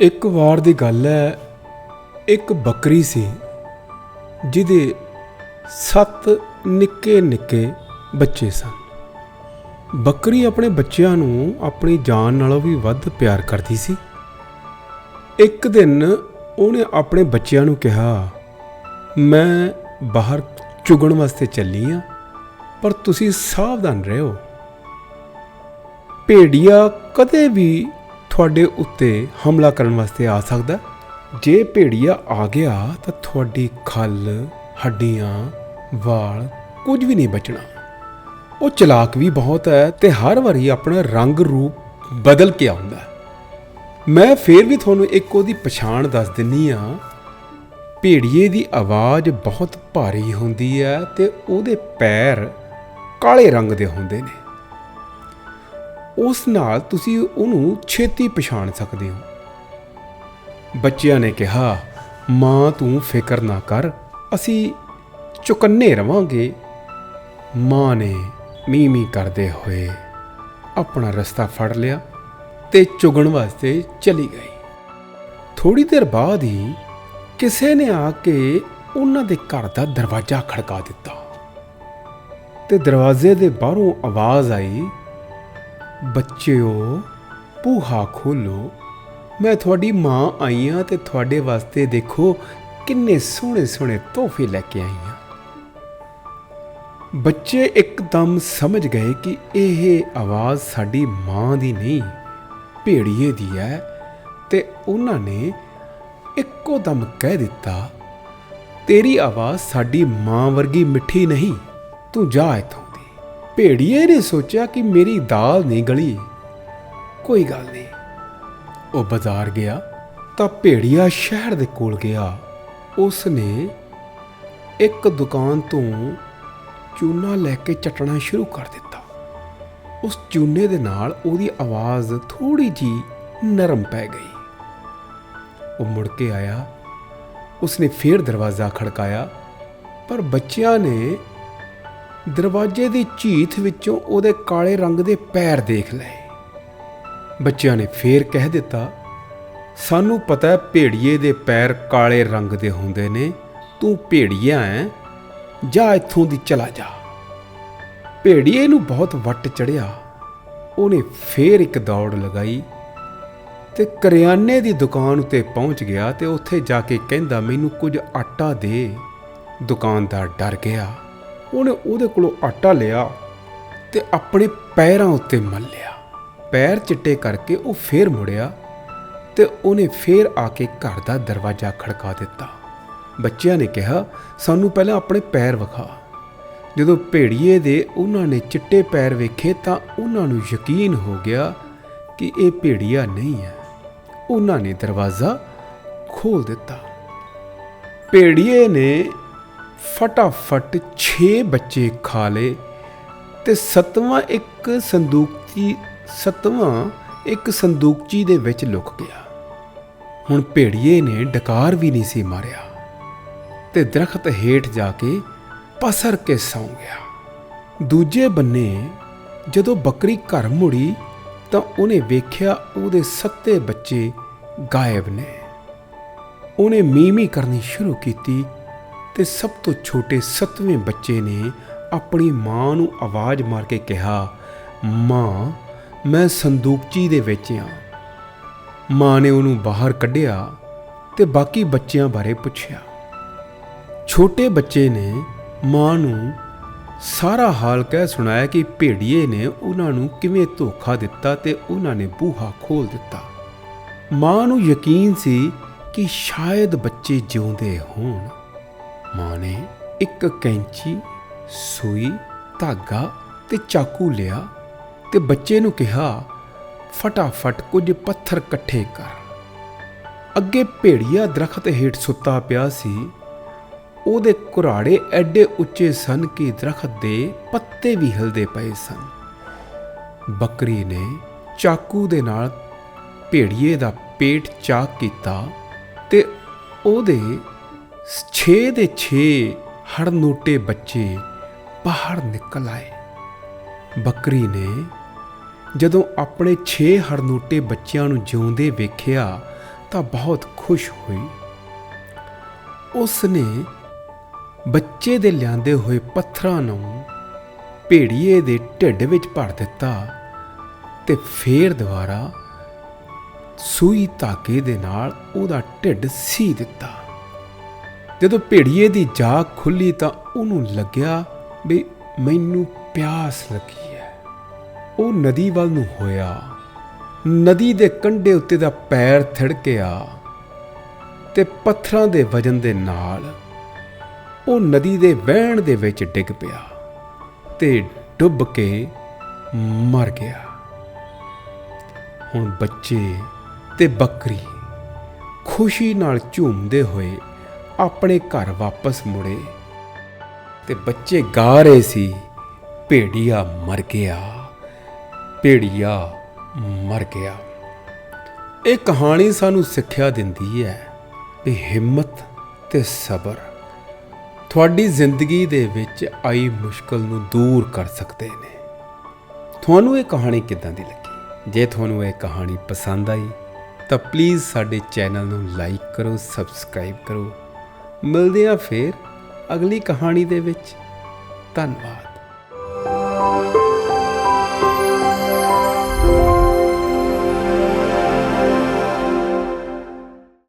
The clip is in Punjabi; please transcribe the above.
ਇੱਕ ਵਾਰ ਦੀ ਗੱਲ ਹੈ, ਇੱਕ ਬੱਕਰੀ ਸੀ, ਜਿਹਦੇ ਸੱਤ ਨਿੱਕੇ ਨਿੱਕੇ ਬੱਚੇ ਸਨ। ਬੱਕਰੀ ਆਪਣੇ ਬੱਚਿਆਂ ਨੂੰ ਆਪਣੀ ਜਾਨ ਨਾਲੋਂ ਵੀ ਵੱਧ ਪਿਆਰ ਕਰਦੀ ਸੀ। ਇੱਕ ਦਿਨ ਉਹਨੇ ਆਪਣੇ ਬੱਚਿਆਂ ਨੂੰ ਕਿਹਾ, ਮੈਂ ਬਾਹਰ ਚੁਗਣ ਵਾਸਤੇ ਚੱਲੀ ਆ, ਪਰ ਤੁਸੀਂ ਸਾਵਧਾਨ ਰਹੋ। ਭੇੜੀਆ ਕਦੇ ਵੀ ਤੁਹਾਡੇ ਉੱਤੇ ਹਮਲਾ ਕਰਨ ਵਾਸਤੇ ਆ ਸਕਦਾ ਜੇ ਭੇੜੀਆ ਆ ਗਿਆ ਤਾਂ ਤੁਹਾਡੀ ਖੱਲ, ਹੱਡੀਆਂ, ਵਾਲ ਕੁਝ ਵੀ ਨਹੀਂ ਬਚਣਾ। ਉਹ ਚਲਾਕ ਵੀ ਬਹੁਤ ਹੈ ਤੇ ਹਰ ਵਾਰੀ ਆਪਣਾ ਰੰਗ ਰੂਪ ਬਦਲ ਕੇ ਆਉਂਦਾ ਮੈਂ ਫੇਰ ਵੀ ਤੁਹਾਨੂੰ ਇੱਕ ਉਹਦੀ ਪਛਾਣ ਦੱਸ ਦਿੰਨੀ ਆ। ਭੇੜੀਏ ਦੀ ਆਵਾਜ਼ ਬਹੁਤ ਭਾਰੀ ਹੁੰਦੀ ਹੈ ਤੇ ਉਹਦੇ ਪੈਰ ਕਾਲੇ ਰੰਗ ਦੇ ਹੁੰਦੇ ਨੇ। ਉਸ ਨਾਲ ਤੁਸੀਂ ਉਹਨੂੰ ਛੇਤੀ ਪਛਾਣ ਸਕਦੇ ਹੋ। ਬੱਚਿਆਂ ਨੇ ਕਿਹਾ, ਮਾਂ, ਤੂੰ ਫਿਕਰ ਨਾ ਕਰ, ਅਸੀਂ ਚੁਕੰਨੇ ਰਵਾਂਗੇ। ਮਾਂ ਨੇ ਮੀਮੀ ਕਰਦੇ ਹੋਏ ਆਪਣਾ ਰਸਤਾ ਫੜ ਲਿਆ ਤੇ ਚੁਗਣ ਵਾਸਤੇ ਚਲੀ ਗਈ। ਥੋੜੀ ਦੇਰ ਬਾਅਦ ਹੀ ਕਿਸੇ ਨੇ ਆ ਕੇ ਉਹਨਾਂ ਦੇ ਘਰ ਦਾ ਦਰਵਾਜ਼ਾ ਖੜਕਾ ਦਿੱਤਾ ਤੇ ਦਰਵਾਜ਼ੇ ਦੇ ਬਾਹਰੋਂ ਆਵਾਜ਼ ਆਈ ਬੱਚਿਓ ਪੂਹਾ ਖੋਲੋ। ਮੈਂ ਤੁਹਾਡੀ ਮਾਂ ਆਈ ਹਾਂ ਤੇ ਤੁਹਾਡੇ ਵਾਸਤੇ ਦੇਖੋ ਕਿੰਨੇ ਸੋਹਣੇ ਸੋਹਣੇ ਤੋਹਫੇ ਲੈ ਕੇ ਆਈ ਹਾਂ ਬੱਚੇ ਇੱਕਦਮ ਸਮਝ ਗਏ ਕਿ ਇਹ ਆਵਾਜ਼ ਸਾਡੀ ਮਾਂ ਦੀ ਨਹੀਂ, ਭੇੜੀਏ ਦੀ ਹੈ ਤੇ ਉਹਨਾਂ ਨੇ ਇੱਕੋ ਦਮ ਕਹਿ ਦਿੱਤਾ, ਤੇਰੀ ਆਵਾਜ਼ ਸਾਡੀ ਮਾਂ ਵਰਗੀ ਮਿੱਠੀ ਨਹੀਂ, ਤੂੰ ਜਾ ਇੱਥੋਂ। ਭੇੜੀਏ ਨੇ ਸੋਚਿਆ ਕਿ ਮੇਰੀ ਦਾਲ ਨਹੀਂ ਗਲੀ। ਕੋਈ ਗੱਲ ਨਹੀਂ। ਉਹ ਬਾਜ਼ਾਰ ਗਿਆ ਤਾਂ ਭੇੜੀਆ ਸ਼ਹਿਰ ਦੇ ਕੋਲ ਗਿਆ। ਉਸ ਨੇ ਇੱਕ ਦੁਕਾਨ ਤੋਂ ਚੂਨਾ ਲੈ ਕੇ ਚਟਣਾ ਸ਼ੁਰੂ ਕਰ ਦਿੱਤਾ। ਉਸ ਚੂਨੇ ਦੇ ਨਾਲ ਉਹਦੀ ਆਵਾਜ਼ ਥੋੜੀ ਜੀ ਨਰਮ ਪੈ ਗਈ। ਉਹ ਮੁੜ ਕੇ ਆਇਆ। ਉਸਨੇ ਫੇਰ ਦਰਵਾਜ਼ਾ ਖੜਕਾਇਆ। ਪਰ ਬੱਚਿਆਂ ਨੇ ਦਰਵਾਜ਼ੇ ਦੀ ਝੀਥ ਵਿੱਚੋਂ ਉਹਦੇ ਕਾਲੇ ਰੰਗ ਦੇ ਪੈਰ ਦੇਖ ਲਏ। ਬੱਚਿਆਂ ਨੇ ਫੇਰ ਕਹਿ ਦਿੱਤਾ, ਸਾਨੂੰ ਪਤਾ ਹੈ ਭੇੜੀਏ ਦੇ ਪੈਰ ਕਾਲੇ ਰੰਗ ਦੇ ਹੁੰਦੇ ਨੇ, ਤੂੰ ਭੇੜੀਆ ਹੈ, ਜਾ ਇੱਥੋਂ ਦੀ ਚਲਾ ਜਾ। ਭੇੜੀਏ ਨੂੰ ਬਹੁਤ ਵੱਟ ਚੜਿਆ। ਉਹਨੇ ਫੇਰ ਇੱਕ ਦੌੜ ਲਗਾਈ ਤੇ ਕਰਿਆਨੇ ਦੀ ਦੁਕਾਨ ਉੱਤੇ ਪਹੁੰਚ ਗਿਆ ਤੇ ਉੱਥੇ ਜਾ ਕੇ ਕਹਿੰਦਾ, ਮੈਨੂੰ ਕੁਝ ਆਟਾ ਦੇ। ਦੁਕਾਨਦਾਰ ਡਰ ਗਿਆ। ਉਹਨੇ ਉਹਦੇ ਕੋਲੋਂ ਆਟਾ ਲਿਆ ਤੇ ਆਪਣੇ ਪੈਰਾਂ ਉੱਤੇ ਮੱਲਿਆ ਪੈਰ ਚਿੱਟੇ ਕਰਕੇ ਉਹ ਫੇਰ ਮੁੜਿਆ ਤੇ ਉਹਨੇ ਫੇਰ ਆ ਕੇ ਘਰ ਦਾ ਦਰਵਾਜ਼ਾ ਖੜਕਾ ਦਿੱਤਾ। ਬੱਚਿਆਂ ਨੇ ਕਿਹਾ, ਸਾਨੂੰ ਪਹਿਲਾਂ ਆਪਣੇ ਪੈਰ ਵਿਖਾ। ਜਦੋਂ ਭੇੜੀਏ ਦੇ ਉਹਨਾਂ ਨੇ ਚਿੱਟੇ ਪੈਰ ਵੇਖੇ ਤਾਂ ਉਹਨਾਂ ਨੂੰ ਯਕੀਨ ਹੋ ਗਿਆ ਕਿ ਇਹ ਭੇੜੀਆ ਨਹੀਂ ਹੈ। ਉਹਨਾਂ ਨੇ ਦਰਵਾਜ਼ਾ ਖੋਲ ਦਿੱਤਾ। ਭੇੜੀਏ ਨੇ ਫਟਾਫਟ 6 ਬੱਚੇ ਖਾ ਲਏ ਤੇ ਸੱਤਵਾਂ ਇੱਕ ਸੰਦੂਕਚੀ ਸੱਤਵਾਂ ਇੱਕ ਸੰਦੂਕਚੀ ਦੇ ਵਿੱਚ ਲੁਕ ਗਿਆ ਹੁਣ ਭੇੜੀਏ ਨੇ ਡਕਾਰ ਵੀ ਨਹੀਂ ਸੀ ਮਾਰਿਆ ਤੇ ਦਰਖਤ ਹੇਠ ਜਾ ਕੇ ਪਸਰ ਕੇ ਸੌਂ ਗਿਆ ਦੂਜੇ ਬੰਨੇ ਜਦੋਂ ਬੱਕਰੀ ਘਰ ਮੁੜੀ ਤਾਂ ਉਹਨੇ ਵੇਖਿਆ ਉਹਦੇ ਸੱਤੇ ਬੱਚੇ ਗਾਇਬ ਨੇ ਉਹਨੇ ਮੀਮੀ ਕਰਨੀ ਸ਼ੁਰੂ ਕੀਤੀ ਤੇ ਸਭ ਤੋਂ ਛੋਟੇ ਸੱਤਵੇਂ ਬੱਚੇ ਨੇ ਆਪਣੀ ਮਾਂ ਨੂੰ ਆਵਾਜ਼ ਮਾਰ ਕੇ ਕਿਹਾ, ਮਾਂ, ਮੈਂ ਸੰਦੂਕਚੀ ਦੇ ਵਿੱਚ ਆ। ਮਾਂ ਨੇ ਉਹਨੂੰ ਬਾਹਰ ਕੱਢਿਆ ਤੇ ਬਾਕੀ ਬੱਚਿਆਂ ਬਾਰੇ ਪੁੱਛਿਆ। ਛੋਟੇ ਬੱਚੇ ਨੇ ਮਾਂ ਨੂੰ ਸਾਰਾ ਹਾਲ ਕਹਿ ਸੁਣਾਇਆ ਕਿ ਭੇੜੀਏ ਨੇ ਉਹਨਾਂ ਨੂੰ ਕਿਵੇਂ ਧੋਖਾ ਦਿੱਤਾ ਤੇ ਉਹਨਾਂ ਨੇ ਬੂਹਾ ਖੋਲ ਦਿੱਤਾ। ਮਾਂ ਨੂੰ ਯਕੀਨ ਸੀ ਕਿ ਸ਼ਾਇਦ ਬੱਚੇ ਜਿਉਂਦੇ ਹੋਣ। ਮਾਂ ਨੇ ਇੱਕ ਕੈਂਚੀ, ਸੂਈ, ਧਾਗਾ ਤੇ ਚਾਕੂ ਲਿਆ ਤੇ ਬੱਚੇ ਨੂੰ ਕਿਹਾ, ਫਟਾਫਟ ਕੁਝ ਪੱਥਰ ਇਕੱਠੇ ਕਰ। ਅੱਗੇ ਭੇੜੀਆ ਦਰਖਤ ਹੇਠ ਸੁੱਤਾ ਪਿਆ ਸੀ। ਉਹਦੇ ਕੁਰਾੜੇ ਐਡੇ ਉੱਚੇ ਸਨ ਕਿ ਦਰਖਤ ਦੇ ਪੱਤੇ ਵੀ ਹਿਲਦੇ ਪਏ ਸਨ। ਬੱਕਰੀ ਨੇ ਚਾਕੂ ਦੇ ਨਾਲ ਭੇੜੀਏ ਦਾ ਪੇਟ ਚਾਕ ਕੀਤਾ ਤੇ ਉਹਦੇ 6 ਦੇ 6 ਹੜਨੋਟੇ ਬੱਚੇ ਬਾਹਰ ਨਿਕਲ ਆਏ। ਬੱਕਰੀ ਨੇ ਜਦੋਂ ਆਪਣੇ 6 ਹੜਨੋਟੇ ਬੱਚਿਆਂ ਨੂੰ ਜਿਉਂਦੇ ਵੇਖਿਆ ਤਾਂ ਬਹੁਤ ਖੁਸ਼ ਹੋਈ। ਉਸ ਨੇ ਬੱਚੇ ਦੇ ਲਿਆਂਦੇ ਹੋਏ ਪੱਥਰਾਂ ਨੂੰ ਭੇੜੀਏ ਦੇ ਢਿੱਡ ਵਿੱਚ ਭਰ ਦਿੱਤਾ ਤੇ ਫੇਰ ਦੁਬਾਰਾ ਸੂਈ ਧਾਗੇ ਦੇ ਨਾਲ ਉਹਦਾ ਢਿੱਡ ਸੀ ਦਿੱਤਾ। ਜਦੋਂ ਭੇੜੀਏ ਦੀ ਜਾਗ ਖੁੱਲੀ ਤਾਂ ਉਹਨੂੰ ਲੱਗਿਆ ਵੀ ਮੈਨੂੰ ਪਿਆਸ ਲੱਗੀ ਹੈ। ਉਹ ਨਦੀ ਵੱਲ ਨੂੰ ਹੋਇਆ। ਨਦੀ ਦੇ ਕੰਢੇ ਉੱਤੇ ਦਾ ਪੈਰ ਥੜਕਿਆ ਤੇ ਪੱਥਰਾਂ ਦੇ ਵਜਨ ਦੇ ਨਾਲ ਉਹ ਨਦੀ ਦੇ ਵਹਿਣ ਦੇ ਵਿੱਚ ਡਿੱਗ ਪਿਆ ਤੇ ਡੁੱਬ ਕੇ ਮਰ ਗਿਆ। ਹੁਣ ਬੱਚੇ ਤੇ ਬੱਕਰੀ ਖੁਸ਼ੀ ਨਾਲ ਝੂਮਦੇ ਹੋਏ ਆਪਣੇ ਘਰ ਵਾਪਸ ਮੁੜੇ ਤੇ ਬੱਚੇ ਗਾ ਰਹੇ ਸੀ, ਭੇੜੀਆ ਮਰ ਗਿਆ, ਭੇੜੀਆ ਮਰ ਗਿਆ। ਇਹ ਕਹਾਣੀ ਸਾਨੂੰ ਸਿੱਖਿਆ ਦਿੰਦੀ ਹੈ ਕਿ ਹਿੰਮਤ ਤੇ ਸਬਰ ਤੁਹਾਡੀ ਜ਼ਿੰਦਗੀ ਦੇ ਵਿੱਚ ਆਈ ਮੁਸ਼ਕਲ ਨੂੰ ਦੂਰ ਕਰ ਸਕਦੇ ਨੇ। ਤੁਹਾਨੂੰ ਇਹ ਕਹਾਣੀ ਕਿੱਦਾਂ ਦੀ ਲੱਗੀ? ਜੇ ਤੁਹਾਨੂੰ ਇਹ ਕਹਾਣੀ ਪਸੰਦ ਆਈ ਤਾਂ ਪਲੀਜ਼ ਸਾਡੇ ਚੈਨਲ ਨੂੰ ਲਾਈਕ ਕਰੋ ਸਬਸਕ੍ਰਾਈਬ ਕਰੋ ਮਿਲਦੇ ਹਾਂ ਫੇਰ ਅਗਲੀ ਕਹਾਣੀ ਦੇ ਵਿੱਚ। ਧੰਨਵਾਦ।